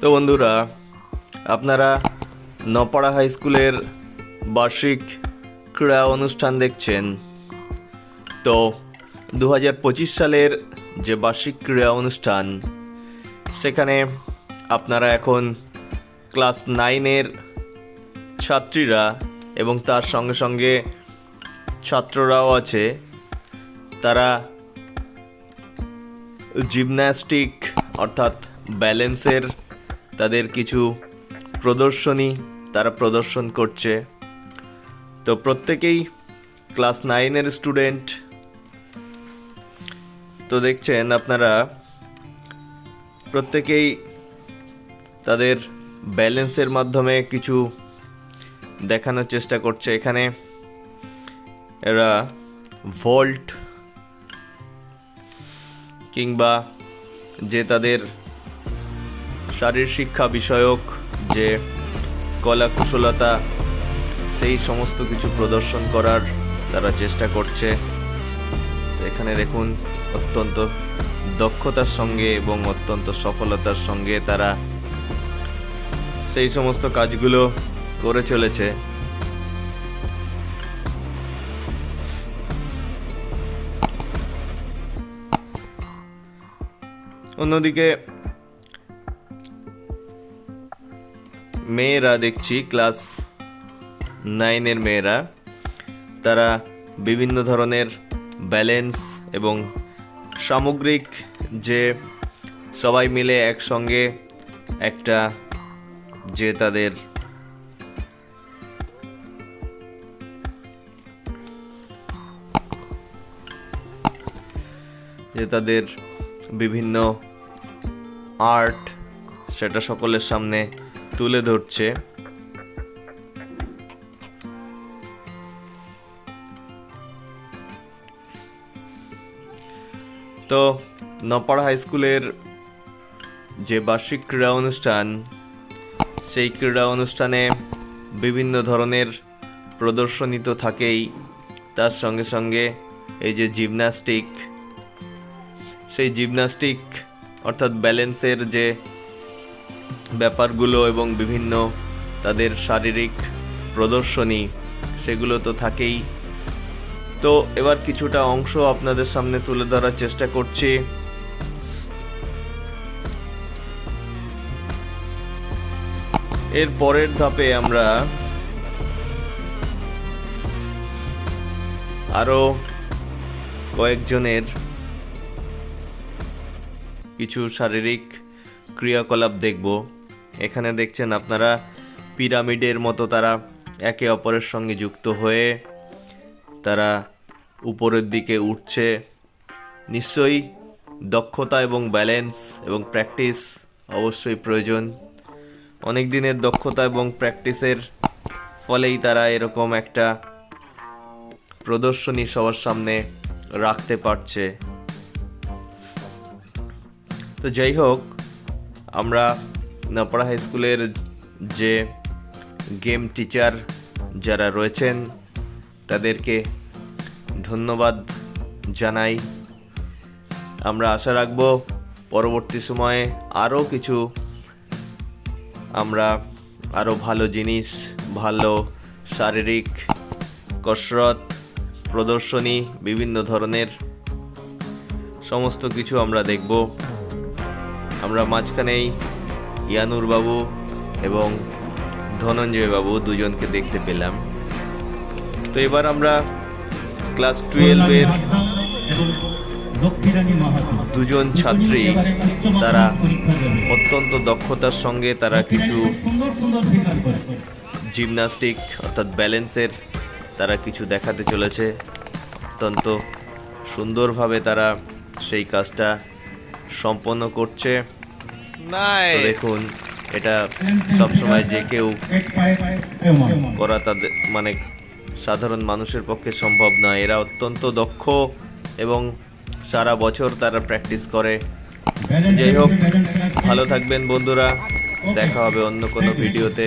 তো বন্ধুরা, আপনারা নপাড়া হাই স্কুলের বার্ষিক ক্রীড়া অনুষ্ঠান দেখছেন। তো দু সালের যে বার্ষিক ক্রীড়া অনুষ্ঠান, সেখানে আপনারা এখন ক্লাস নাইনের ছাত্রীরা এবং তার সঙ্গে সঙ্গে ছাত্ররাও আছে। তারা জিমন্যাস্টিক অর্থাৎ ব্যালেন্সের তাদের কিছু প্রদর্শনী তারা প্রদর্শন করছে। তো প্রত্যেকেই ক্লাস নাইনের স্টুডেন্ট। তো দেখছেন আপনারা, প্রত্যেকেই তাদের ব্যালেন্সের মাধ্যমে কিছু দেখানোর চেষ্টা করছে। এখানে এরা ভল্ট কিংবা যে তাদের শারীর শিক্ষা বিষয়ক যে কলা কুশলতা, সেই সমস্ত কিছু প্রদর্শন করার তারা চেষ্টা করছে। এখানে দেখুন, অত্যন্ত দক্ষতার সঙ্গে এবং অত্যন্ত সফলতার সঙ্গে তারা সেই সমস্ত কাজগুলো করে চলেছে। অন্যদিকে মেয়েরা দেখছি, ক্লাস নাইনের মেয়েরা, তারা বিভিন্ন ধরনের ব্যালেন্স এবং সামগ্রিক যে সবাই মিলে একসঙ্গে একটা যে তাদের যে তাদের বিভিন্ন আর্ট সেটা সকলের সামনে তুলে ধরছে। তো নপাড়া হাই স্কুলের যে বার্ষিক ক্রীড়া অনুষ্ঠান, সেই ক্রীড়া অনুষ্ঠানে বিভিন্ন ধরনের প্রদর্শনী তো থাকেই। তার সঙ্গে সঙ্গে এই যে জিমন্যাস্টিক সেই জিমন্যাস্টিক অর্থাৎ ব্যালেন্সের যে ব্যাপারগুলো এবং বিভিন্ন তাদের শারীরিক প্রদর্শনী, সেগুলো তো থাকেই। তো এবার কিছুটা অংশ আপনাদের সামনে তুলে ধরার চেষ্টা করছি। এর পরের ধাপে আমরা আরও কয়েকজনের কিছু শারীরিক ক্রিয়াকলাপ দেখব। এখানে দেখছেন আপনারা পিরামিডের মতো তারা একে অপরের সঙ্গে যুক্ত হয়ে তারা উপরের দিকে উঠছে। নিশ্চয়ই দক্ষতা এবং ব্যালেন্স এবং প্র্যাকটিস অবশ্যই প্রয়োজন। অনেক দিনের দক্ষতা এবং প্র্যাকটিসের ফলেই তারা এরকম একটা প্রদর্শনী সবার সামনে রাখতে পারছে। তো যাই হোক, আমরা নপাড়া হাই স্কুলের যে গেম টিচার যারা রয়েছেন, তাদেরকে ধন্যবাদ জানাই। আমরা আশা রাখব পরবর্তী সময়ে আরও কিছু আমরা আরও ভালো জিনিস, ভালো শারীরিক কসরত, প্রদর্শনী, বিভিন্ন ধরনের সমস্ত কিছু আমরা দেখব। আমরা মাঝখানেই ইয়ানুর বাবু এবং ধনঞ্জয় বাবু দুজনকে দেখতে পেলাম। তো এবার আমরা ক্লাস টুয়েলভের দুজন ছাত্রী তারা অত্যন্ত দক্ষতার সঙ্গে তারা কিছু জিমনাস্টিক অর্থাৎ ব্যালেন্সের তারা কিছু দেখাতে চলেছে। অত্যন্ত সুন্দরভাবে তারা সেই কাজটা সম্পন্ন করছে। দেখুন এটা সবসময় যে কেউ করা তাদের মানে সাধারণ মানুষের পক্ষে সম্ভব নয় এরা অত্যন্ত দক্ষ এবং সারা বছর তারা প্র্যাকটিস করে। যাই হোক ভালো থাকবেন বন্ধুরা। দেখা হবে অন্য কোনো ভিডিওতে।